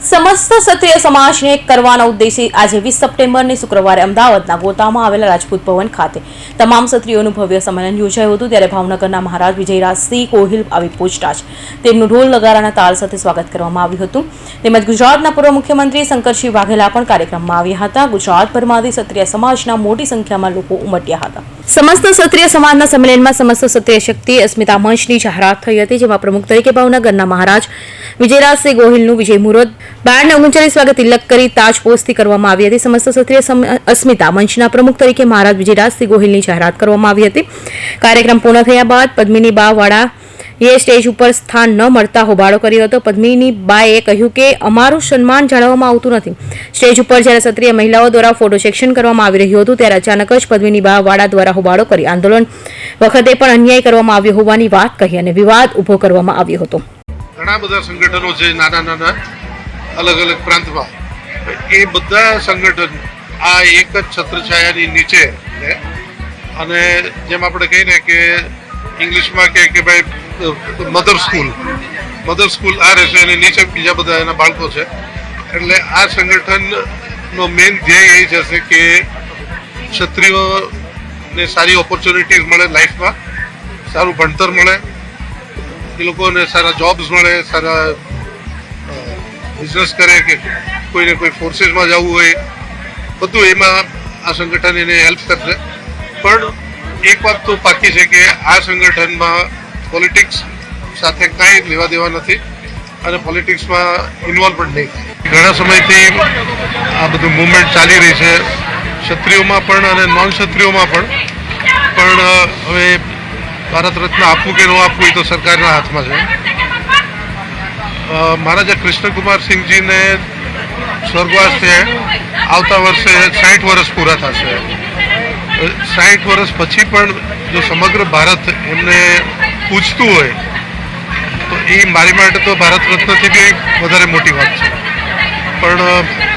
સમસ્ત ક્ષત્રિય સમાજને કરવાના ઉદ્દેશે આજે વીસ સપ્ટેમ્બરની શુક્રવારે અમદાવાદના ગોતામાં આવેલા રાજપૂત ભવન ખાતે તમામ ક્ષત્રિયોનું ભવ્ય સંમેલન યોજાયું હતું, ત્યારે ભાવનગરના મહારાજ વિજયરાજસિંહ કોહિલ આવી પહોંચતા તેમનું ઢોલ નગારાના તાલ સાથે સ્વાગત કરવામાં આવ્યું હતું. તેમજ ગુજરાતના પૂર્વ મુખ્યમંત્રી શંકરસિંહ વાઘેલા પણ કાર્યક્રમમાં આવ્યા હતા. ગુજરાતભરમાંથી ક્ષત્રિય સમાજના મોટી સંખ્યામાં લોકો ઉમટ્યા હતા. સમસ્ત ક્ષત્રિય સમાજના સંમેલનમાં સમસ્ત ક્ષત્રિય શક્તિ અસ્મિતા મંચની જાહેરાત થઈ હતી, જેમાં પ્રમુખ તરીકે ભાવનગરના મહારાજ વિજયરાજસિંહ ગોહિલનું વિજય મુહૂર્ત, બારને ઓગણચાલીસ વાગે તિલક કરી તાજપોસ્તી કરવામાં આવી હતી. સમસ્ત ક્ષત્રિય અસ્મિતા મંચના પ્રમુખ તરીકે મહારાજ વિજયરાજસિંહ ગોહિલની જાહેરાત કરવામાં આવી હતી. કાર્યક્રમ પૂર્ણ થયા બાદ પદ્મિની બાવાળા વાળા એ સ્ટેજ ઉપર સ્થાન ન મળતા હોબાળો કર્યો હતો. પદ્મિની બાએ કહ્યું કે અમારું સન્માન જાળવવામાં આવતું નથી. સ્ટેજ ઉપર જ્યારે ક્ષત્રિય મહિલાઓ દ્વારા ફોટો સેક્શન કરવામાં આવી રહ્યું હતું, ત્યારે અચાનક જ પદ્મિની બા વાળા દ્વારા હોબાળો કરી આંદોલન વખતે પણ અન્યાય કરવામાં આવ્યો હોવાની વાત કહી અને વિવાદ ઊભો કરવામાં આવ્યો હતો. ઘણા બધા સંગઠનો છે નાના નાના, અલગ અલગ પ્રાંતમાં. એ બધા સંગઠન આ એક જ છત્રછાયાની નીચે અને જેમ આપણે કહીને કે ઇંગ્લિશમાં કહે કે ભાઈ મધર સ્કૂલ. મધર સ્કૂલ આ રહેશે અને નીચે બીજા બધા એના બાળકો છે. એટલે આ સંગઠનનો મેઇન ધ્યેય એ જ હશે કે ક્ષત્રિયોને સારી ઓપોર્ચ્યુનિટીઝ મળે લાઈફમાં સારું ભણતર મળે, એ લોકોને સારા જોબ્સ મળે, સારા બિઝનેસ કરે કે કોઈને કોઈ ફોર્સીસમાં જવું હોય, બધું એમાં આ સંગઠન એને હેલ્પ કરશે. પણ એક વાત તો પાકી છે કે આ સંગઠનમાં પોલિટિક્સ સાથે કાંઈ લેવા દેવા નથી અને પોલિટિક્સમાં ઇન્વોલ્વ પણ નહીં. ઘણા સમયથી આ બધું મુવમેન્ટ ચાલી રહી છે. ક્ષત્રિયોમાં પણ અને નોન ક્ષત્રિયોમાં પણ પણ હવે ભારત રત્ન આપવું કે ન આપવું એ તો સરકારના હાથમાં છે. મહારાજા કૃષ્ણકુમાર સિંહજીને સ્વર્ગવાસ છે, આવતા વર્ષે સાઠ વર્ષ પૂરા થશે. સાઠ વર્ષ પછી પણ જો સમગ્ર ભારત એમને પૂછતું હોય, તો એ મારી માટે તો ભારત રત્નથી બી વધારે મોટી વાત છે. પણ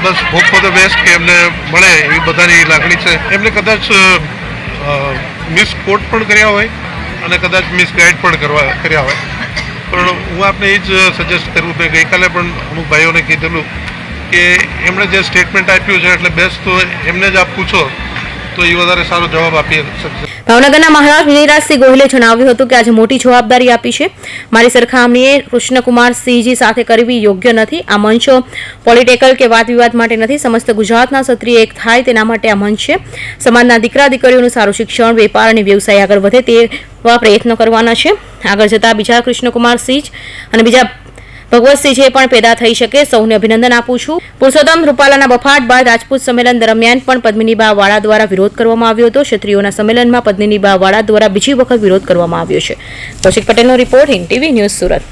બસ હોપ ફોર ધ બેસ્ટ કે એમને મળે એવી બધાની લાગણી છે. એમને કદાચ મિસ કોટ પણ કર્યા હોય અને કદાચ મિસ ગાઈડ પણ કરવા, કર્યા હોય. પણ હું આપને એ જ સજેસ્ટ કરું કે ગઈકાલે પણ અમુક ભાઈઓને કીધેલું કે એમણે જે સ્ટેટમેન્ટ આપ્યું છે એટલે બેસ્ટ તો એમને જ આપ પૂછો. તો એ વધારે સારો જવાબ આપી શકશે. ભાવનગરના મહારાજ વિજયરાજસિંહ ગોહિલે જણાવ્યું હતું કે આજે મોટી જવાબદારી આપી છે. મારી સરખામણીએ કૃષ્ણકુમાર સિંહજી સાથે કરવી યોગ્ય નથી. આ મંચ પોલિટિકલ કે વાદ વિવાદ માટે નથી. સમસ્ત ગુજરાતના ક્ષત્રિય એક થાય તેના માટે આ મંચ છે. સમાજના દીકરા દીકરીઓનું સારું શિક્ષણ, વેપાર અને વ્યવસાય આગળ વધે તેવા પ્રયત્નો કરવાના છે. આગળ જતા બીજા કૃષ્ણકુમાર સિંહ અને બીજા ભગવતસિંહ પણ પેદા થઈ શકે, સૌને અભિનંદન આપું છું. પુરુષોત્તમ રૂપાલાના બફાટ બાદ રાજપૂત સંમેલન દરમિયાન પણ પદ્મિનીબા વાળા દ્વારા વિરોધ કરવામાં આવ્યો હતો. ક્ષત્રિયોના સંમેલનમાં પદ્મિનીબા વાળા દ્વારા બીજી વખત વિરોધ કરવામાં આવ્યો છે. કૌશિક પટેલનો report in TV news Surat.